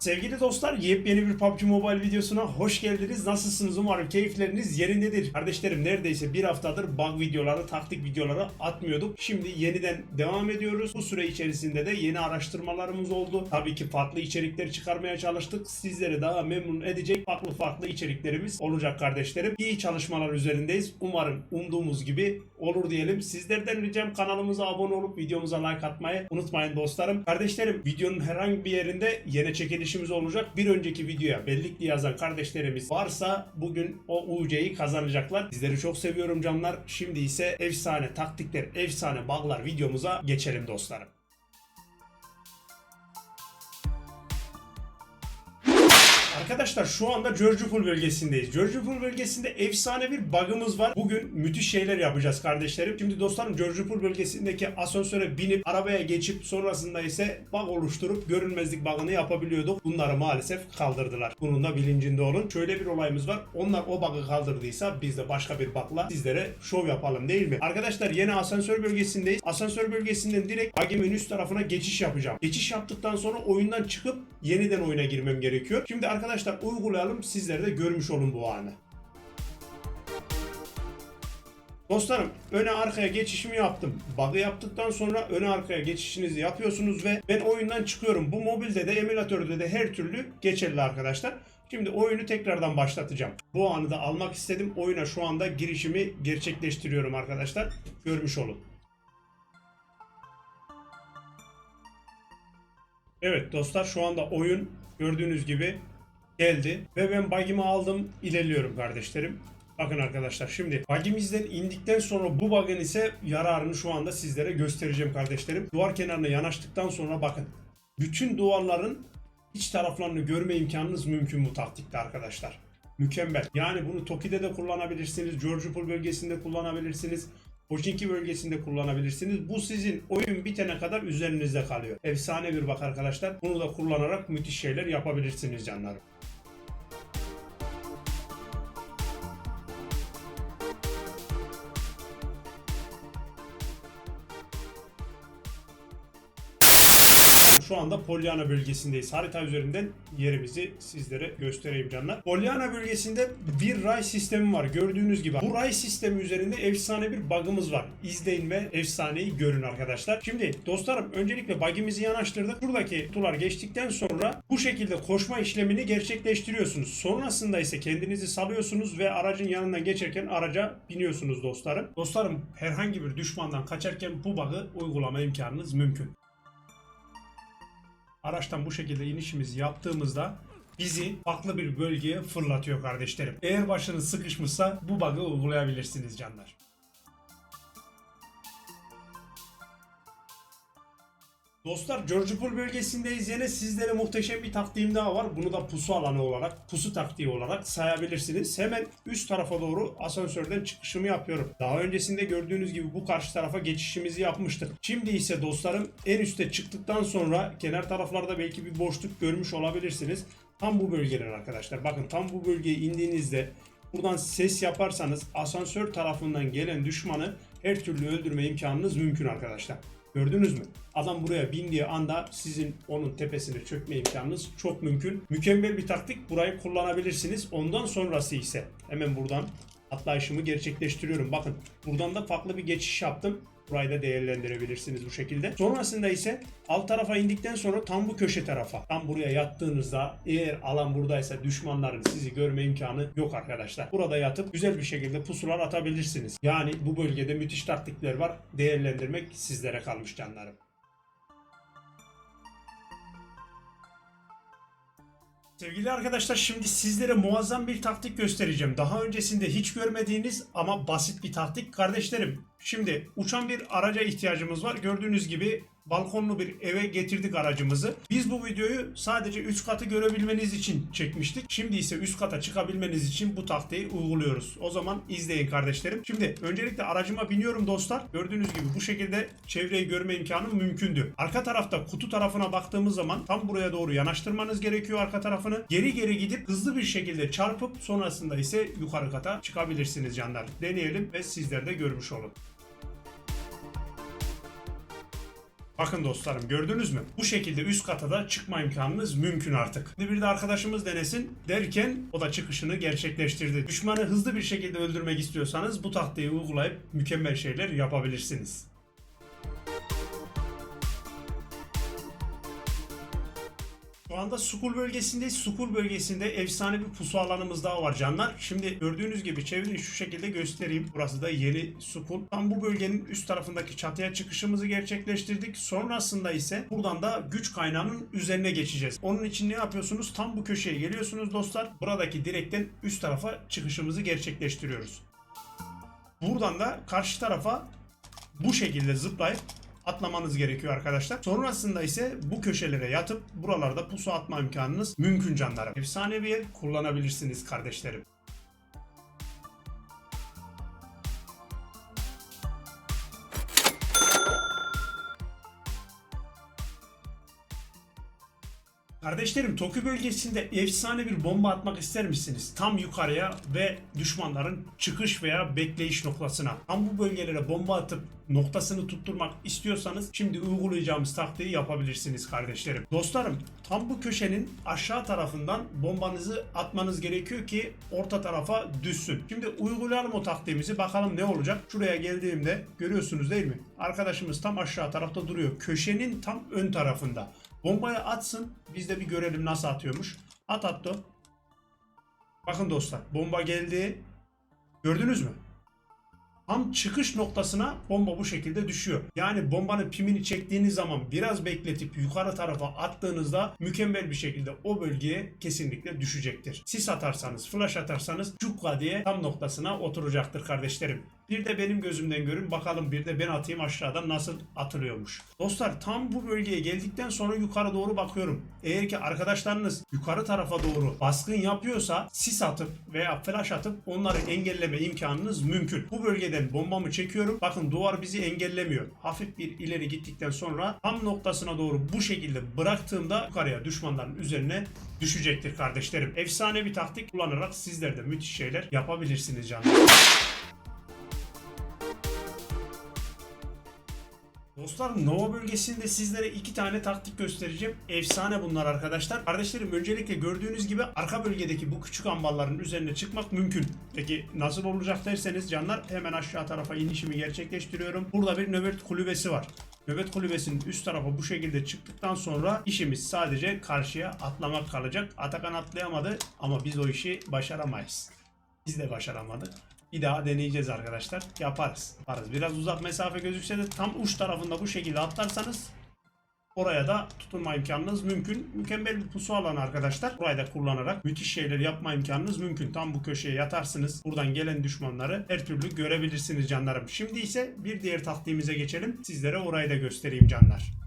Sevgili dostlar yepyeni bir PUBG Mobile videosuna hoş geldiniz. Nasılsınız? Umarım keyifleriniz yerindedir. Kardeşlerim neredeyse bir haftadır bug videoları, taktik videoları atmıyorduk. Şimdi yeniden devam ediyoruz. Bu süre içerisinde de yeni araştırmalarımız oldu. Tabii ki farklı içerikler çıkarmaya çalıştık. Sizleri daha memnun edecek farklı farklı içeriklerimiz olacak kardeşlerim. İyi çalışmalar üzerindeyiz. Umarım umduğumuz gibi olur diyelim. Sizlerden ricam kanalımıza abone olup videomuza like atmayı unutmayın dostlarım. Kardeşlerim videonun herhangi bir yerinde yine çekilişimiz olacak. Bir önceki videoya bellikli yazan kardeşlerimiz varsa bugün o UC'yi kazanacaklar. Sizleri çok seviyorum canlar. Şimdi ise efsane taktikler, efsane bug'lar videomuza geçelim dostlarım. Arkadaşlar şu anda Georgopol bölgesindeyiz. Georgopol bölgesinde efsane bir bug'ımız var. Bugün müthiş şeyler yapacağız kardeşlerim. Şimdi dostlarım Georgopol bölgesindeki asansöre binip arabaya geçip sonrasında ise bug oluşturup görünmezlik bug'ını yapabiliyorduk. Bunları maalesef kaldırdılar. Bunun da bilincinde olun. Şöyle bir olayımız var. Onlar o bug'ı kaldırdıysa biz de başka bir bug'la sizlere şov yapalım değil mi? Arkadaşlar yeni asansör bölgesindeyiz. Asansör bölgesinden direkt bug'imin üst tarafına geçiş yapacağım. Geçiş yaptıktan sonra oyundan çıkıp yeniden oyuna girmem gerekiyor. Şimdi arkadaşlar uygulayalım. Sizler de görmüş olun bu anı. Dostlarım öne arkaya geçişimi yaptım. Bug'ı yaptıktan sonra öne arkaya geçişinizi yapıyorsunuz ve ben oyundan çıkıyorum. Bu mobilde de emülatörde de her türlü geçerli arkadaşlar. Şimdi oyunu tekrardan başlatacağım. Bu anı da almak istedim. Oyuna şu anda girişimi gerçekleştiriyorum arkadaşlar. Görmüş olun. Evet dostlar şu anda oyun gördüğünüz gibi geldi ve ben bug'imi aldım ilerliyorum kardeşlerim. Bakın arkadaşlar şimdi bug'imizden indikten sonra bu bug'ın ise yararını şu anda sizlere göstereceğim kardeşlerim. Duvar kenarına yanaştıktan sonra bakın bütün duvarların iç taraflarını görme imkanınız mümkün bu taktikte arkadaşlar. Mükemmel. Yani bunu Toki'de de kullanabilirsiniz. Georgopol bölgesinde kullanabilirsiniz. Pochinki bölgesinde kullanabilirsiniz. Bu sizin oyun bitene kadar üzerinizde kalıyor. Efsane bir bak arkadaşlar. Bunu da kullanarak müthiş şeyler yapabilirsiniz canlarım. Şu anda Pollyanna bölgesindeyiz. Harita üzerinden yerimizi sizlere göstereyim canlar. Pollyanna bölgesinde bir ray sistemi var. Gördüğünüz gibi bu ray sistemi üzerinde efsane bir bug'ımız var. İzleyin ve efsaneyi görün arkadaşlar. Şimdi dostlarım öncelikle bug'imizi yanaştırdık. Buradaki kutular geçtikten sonra bu şekilde koşma işlemini gerçekleştiriyorsunuz. Sonrasında ise kendinizi salıyorsunuz ve aracın yanından geçerken araca biniyorsunuz dostlarım. Dostlarım herhangi bir düşmandan kaçarken bu bug'ı uygulama imkanınız mümkün araçtan bu şekilde inişimizi yaptığımızda bizi farklı bir bölgeye fırlatıyor kardeşlerim. Eğer başınız sıkışmışsa bu bug'ı uygulayabilirsiniz canlar. Dostlar Georgopol bölgesindeyiz yine sizlere muhteşem bir taktiğim daha var. Bunu da pusu alanı olarak, pusu taktiği olarak sayabilirsiniz. Hemen üst tarafa doğru asansörden çıkışımı yapıyorum. Daha öncesinde gördüğünüz gibi bu karşı tarafa geçişimizi yapmıştık. Şimdi ise dostlarım en üste çıktıktan sonra kenar taraflarda belki bir boşluk görmüş olabilirsiniz. Tam bu bölgeler arkadaşlar. Bakın tam bu bölgeye indiğinizde buradan ses yaparsanız asansör tarafından gelen düşmanı her türlü öldürme imkanınız mümkün arkadaşlar. Gördünüz mü? Adam buraya bindiği anda sizin onun tepesine çökme imkanınız çok mümkün. Mükemmel bir taktik. Burayı kullanabilirsiniz. Ondan sonrası ise hemen buradan atlayışımı gerçekleştiriyorum. Bakın buradan da farklı bir geçiş yaptım. Burayı da değerlendirebilirsiniz bu şekilde. Sonrasında ise alt tarafa indikten sonra tam bu köşe tarafa, tam buraya yattığınızda eğer alan buradaysa düşmanların sizi görme imkanı yok arkadaşlar. Burada yatıp güzel bir şekilde pusular atabilirsiniz. Yani bu bölgede müthiş taktikler var. Değerlendirmek sizlere kalmış canlarım. Sevgili arkadaşlar şimdi sizlere muazzam bir taktik göstereceğim. Daha öncesinde hiç görmediğiniz ama basit bir taktik. Kardeşlerim şimdi uçan bir araca ihtiyacımız var. Gördüğünüz gibi balkonlu bir eve getirdik aracımızı. Biz bu videoyu sadece üst katı görebilmeniz için çekmiştik. Şimdi ise üst kata çıkabilmeniz için bu taktiği uyguluyoruz. O zaman izleyin kardeşlerim. Şimdi öncelikle aracıma biniyorum dostlar. Gördüğünüz gibi bu şekilde çevreyi görme imkanı mümkündü. Arka tarafta kutu tarafına baktığımız zaman tam buraya doğru yanaştırmanız gerekiyor arka tarafını. Geri geri gidip hızlı bir şekilde çarpıp sonrasında ise yukarı kata çıkabilirsiniz canlar. Deneyelim ve sizler de görmüş olun. Bakın dostlarım gördünüz mü? Bu şekilde üst kata da çıkma imkanınız mümkün artık. Şimdi bir de arkadaşımız denesin derken o da çıkışını gerçekleştirdi. Düşmanı hızlı bir şekilde öldürmek istiyorsanız bu taktiği uygulayıp mükemmel şeyler yapabilirsiniz. Şu anda Sukul bölgesindeyiz. Sukul bölgesinde efsane bir pusu alanımız daha var canlar. Şimdi gördüğünüz gibi çevirin şu şekilde göstereyim. Burası da yeni Sukul. Tam bu bölgenin üst tarafındaki çatıya çıkışımızı gerçekleştirdik. Sonrasında ise buradan da güç kaynağının üzerine geçeceğiz. Onun için ne yapıyorsunuz? Tam bu köşeye geliyorsunuz dostlar. Buradaki direkten üst tarafa çıkışımızı gerçekleştiriyoruz. Buradan da karşı tarafa bu şekilde zıplayıp atlamanız gerekiyor arkadaşlar. Sonrasında ise bu köşelere yatıp buralarda pusu atma imkanınız mümkün canlarım. Efsane bir yer kullanabilirsiniz kardeşlerim. Kardeşlerim Tokyo bölgesinde efsane bir bomba atmak ister misiniz? Tam yukarıya ve düşmanların çıkış veya bekleyiş noktasına. Tam bu bölgelere bomba atıp noktasını tutturmak istiyorsanız şimdi uygulayacağımız taktiği yapabilirsiniz kardeşlerim. Dostlarım tam bu köşenin aşağı tarafından bombanızı atmanız gerekiyor ki orta tarafa düşsün. Şimdi uygulayalım o taktiğimizi bakalım ne olacak. Şuraya geldiğimde görüyorsunuz değil mi? Arkadaşımız tam aşağı tarafta duruyor. Köşenin tam ön tarafında. Bombayı atsın. Biz de bir görelim nasıl atıyormuş. At attı. Bakın dostlar bomba geldi. Gördünüz mü? Tam çıkış noktasına bomba bu şekilde düşüyor. Yani bombanın pimini çektiğiniz zaman biraz bekletip yukarı tarafa attığınızda mükemmel bir şekilde o bölgeye kesinlikle düşecektir. Sis atarsanız, flash atarsanız cukka diye tam noktasına oturacaktır kardeşlerim. Bir de benim gözümden görün bakalım bir de ben atayım aşağıdan nasıl atılıyormuş. Dostlar tam bu bölgeye geldikten sonra yukarı doğru bakıyorum. Eğer ki arkadaşlarınız yukarı tarafa doğru baskın yapıyorsa sis atıp veya flash atıp onları engelleme imkanınız mümkün. Bu bölgeden bombamı çekiyorum. Bakın duvar bizi engellemiyor. Hafif bir ileri gittikten sonra tam noktasına doğru bu şekilde bıraktığımda yukarıya düşmanların üzerine düşecektir kardeşlerim. Efsane bir taktik kullanarak sizler de müthiş şeyler yapabilirsiniz canım. Dostlar Nova bölgesinde sizlere iki tane taktik göstereceğim. Efsane bunlar arkadaşlar. Kardeşlerim öncelikle gördüğünüz gibi arka bölgedeki bu küçük ambarların üzerine çıkmak mümkün. Peki nasıl olacak derseniz canlar hemen aşağı tarafa inişimi gerçekleştiriyorum. Burada bir nöbet kulübesi var. Nöbet kulübesinin üst tarafa bu şekilde çıktıktan sonra işimiz sadece karşıya atlamak kalacak. Atakan atlayamadı ama biz o işi başaramayız. Biz de başaramadık. Bir daha deneyeceğiz arkadaşlar. Yaparız. Yaparız. Biraz uzak mesafe gözükse de tam uç tarafında bu şekilde atlarsanız oraya da tutunma imkanınız mümkün. Mükemmel bir pusu alanı arkadaşlar. Burayı da kullanarak müthiş şeyler yapma imkanınız mümkün. Tam bu köşeye yatarsınız. Buradan gelen düşmanları her türlü görebilirsiniz canlarım. Şimdi ise bir diğer taktiğimize geçelim. Sizlere orayı da göstereyim canlar.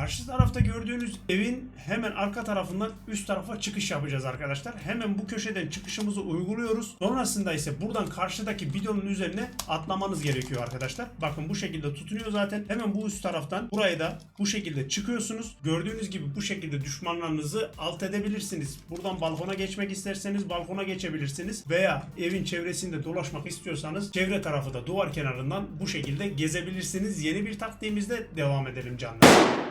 Karşı tarafta gördüğünüz evin hemen arka tarafından üst tarafa çıkış yapacağız arkadaşlar. Hemen bu köşeden çıkışımızı uyguluyoruz. Sonrasında ise buradan karşıdaki bidonun üzerine atlamanız gerekiyor arkadaşlar. Bakın bu şekilde tutunuyor zaten. Hemen bu üst taraftan buraya da bu şekilde çıkıyorsunuz. Gördüğünüz gibi bu şekilde düşmanlarınızı alt edebilirsiniz. Buradan balkona geçmek isterseniz balkona geçebilirsiniz. Veya evin çevresinde dolaşmak istiyorsanız çevre tarafı da duvar kenarından bu şekilde gezebilirsiniz. Yeni bir taktiğimizde devam edelim canlar.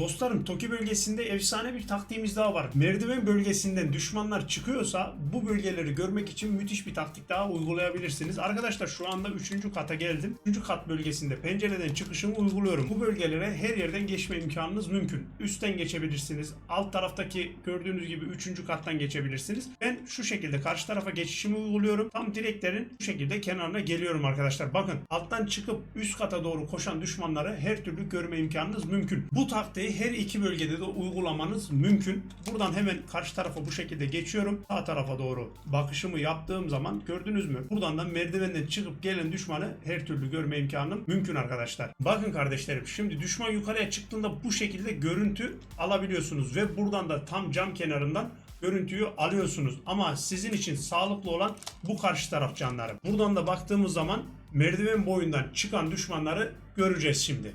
Dostlarım Toki bölgesinde efsane bir taktiğimiz daha var. Merdiven bölgesinden düşmanlar çıkıyorsa bu bölgeleri görmek için müthiş bir taktik daha uygulayabilirsiniz. Arkadaşlar şu anda 3. kata geldim. 3. kat bölgesinde pencereden çıkışımı uyguluyorum. Bu bölgelere her yerden geçme imkanınız mümkün. Üstten geçebilirsiniz. Alt taraftaki gördüğünüz gibi 3. kattan geçebilirsiniz. Ben şu şekilde karşı tarafa geçişimi uyguluyorum. Tam direklerin bu şekilde kenarına geliyorum arkadaşlar. Bakın alttan çıkıp üst kata doğru koşan düşmanları her türlü görme imkanınız mümkün. Bu taktiği her iki bölgede de uygulamanız mümkün. Buradan hemen karşı tarafa bu şekilde geçiyorum. Sağ tarafa doğru bakışımı yaptığım zaman gördünüz mü? Buradan da merdivenden çıkıp gelen düşmanı her türlü görme imkanım mümkün arkadaşlar. Bakın kardeşlerim şimdi düşman yukarıya çıktığında bu şekilde görüntü alabiliyorsunuz ve buradan da tam cam kenarından görüntüyü alıyorsunuz. Ama sizin için sağlıklı olan bu karşı taraf canlarım. Buradan da baktığımız zaman merdiven boyundan çıkan düşmanları göreceğiz şimdi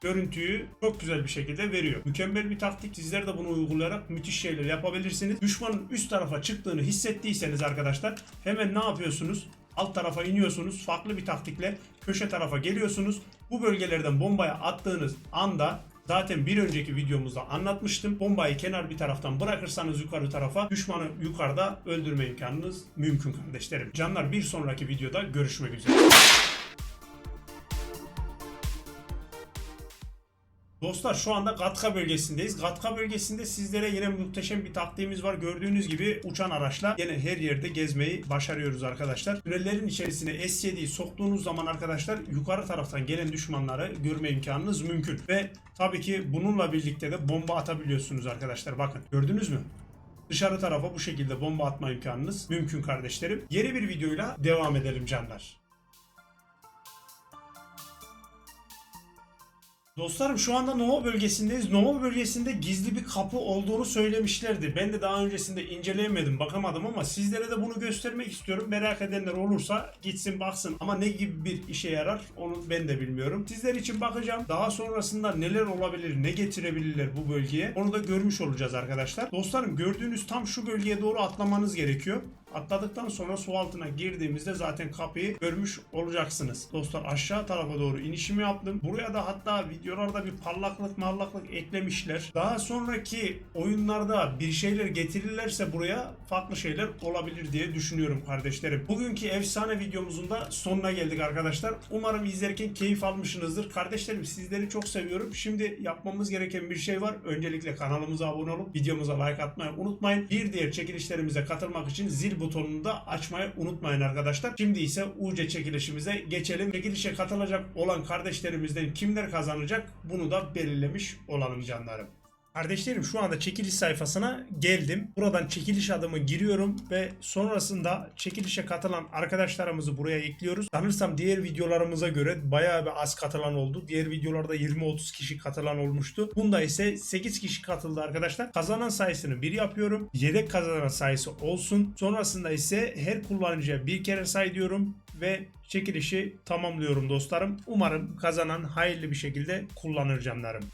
görüntüyü çok güzel bir şekilde veriyor. Mükemmel bir taktik. Sizler de bunu uygulayarak müthiş şeyler yapabilirsiniz. Düşmanın üst tarafa çıktığını hissettiyseniz arkadaşlar hemen ne yapıyorsunuz? Alt tarafa iniyorsunuz. Farklı bir taktikle köşe tarafa geliyorsunuz. Bu bölgelerden bombaya attığınız anda Zaten bir önceki videomuzda anlatmıştım. Bombayı kenar bir taraftan bırakırsanız yukarı tarafa düşmanı yukarıda öldürme imkanınız mümkün kardeşlerim. Canlar bir sonraki videoda görüşmek üzere. Dostlar şu anda Gatka bölgesindeyiz. Gatka bölgesinde sizlere yine muhteşem bir taktiğimiz var. Gördüğünüz gibi uçan araçla yine her yerde gezmeyi başarıyoruz arkadaşlar. Tünellerin içerisine S7'yi soktuğunuz zaman arkadaşlar yukarı taraftan gelen düşmanları görme imkanınız mümkün. Ve tabii ki bununla birlikte de bomba atabiliyorsunuz arkadaşlar. Bakın gördünüz mü? Dışarı tarafa bu şekilde bomba atma imkanınız mümkün kardeşlerim. Yeni bir videoyla devam edelim canlar. Dostlarım şu anda Nova bölgesindeyiz. Nova bölgesinde gizli bir kapı olduğunu söylemişlerdi. Ben de daha öncesinde inceleyemedim, bakamadım ama sizlere de bunu göstermek istiyorum. Merak edenler olursa gitsin baksın. Ama ne gibi bir işe yarar onu ben de bilmiyorum. Sizler için bakacağım. Daha sonrasında neler olabilir, ne getirebilirler bu bölgeye onu da görmüş olacağız arkadaşlar. Dostlarım gördüğünüz tam şu bölgeye doğru atlamanız gerekiyor. Atladıktan sonra su altına girdiğimizde zaten kapıyı görmüş olacaksınız. Dostlar aşağı tarafa doğru inişimi yaptım. Buraya da hatta videolarda bir parlaklık mallaklık eklemişler. Daha sonraki oyunlarda bir şeyler getirirlerse buraya farklı şeyler olabilir diye düşünüyorum kardeşlerim. Bugünkü efsane videomuzun da sonuna geldik arkadaşlar. Umarım izlerken keyif almışsınızdır. Kardeşlerim sizleri çok seviyorum. Şimdi yapmamız gereken bir şey var. Öncelikle kanalımıza abone olup videomuza like atmayı unutmayın. Bir diğer çekilişlerimize katılmak için zil butonunu da açmayı unutmayın arkadaşlar. Şimdi ise UC çekilişimize geçelim. Çekilişe katılacak olan kardeşlerimizden kimler kazanacak bunu da belirlemiş olalım canlarım. Kardeşlerim şu anda çekiliş sayfasına geldim. Buradan çekiliş adımı giriyorum ve sonrasında çekilişe katılan arkadaşlarımızı buraya ekliyoruz. Sanırsam diğer videolarımıza göre bayağı bir az katılan oldu. Diğer videolarda 20-30 kişi katılan olmuştu. Bunda ise 8 kişi katıldı arkadaşlar. Kazanan sayısını 1 yapıyorum. Yedek kazanan sayısı olsun. Sonrasında ise her kullanıcıya bir kere say diyorum ve çekilişi tamamlıyorum dostlarım. Umarım kazanan hayırlı bir şekilde kullanır canlarım.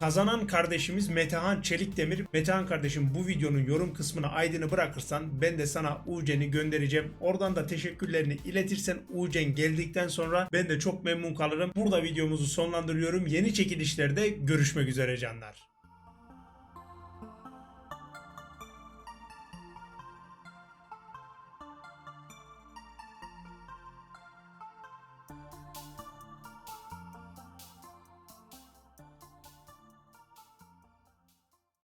Kazanan kardeşimiz Metehan Çelikdemir. Metehan kardeşim bu videonun yorum kısmına aydını bırakırsan ben de sana UC'ni göndereceğim. Oradan da teşekkürlerini iletirsen UC'n geldikten sonra ben de çok memnun kalırım. Burada videomuzu sonlandırıyorum. Yeni çekilişlerde görüşmek üzere canlar.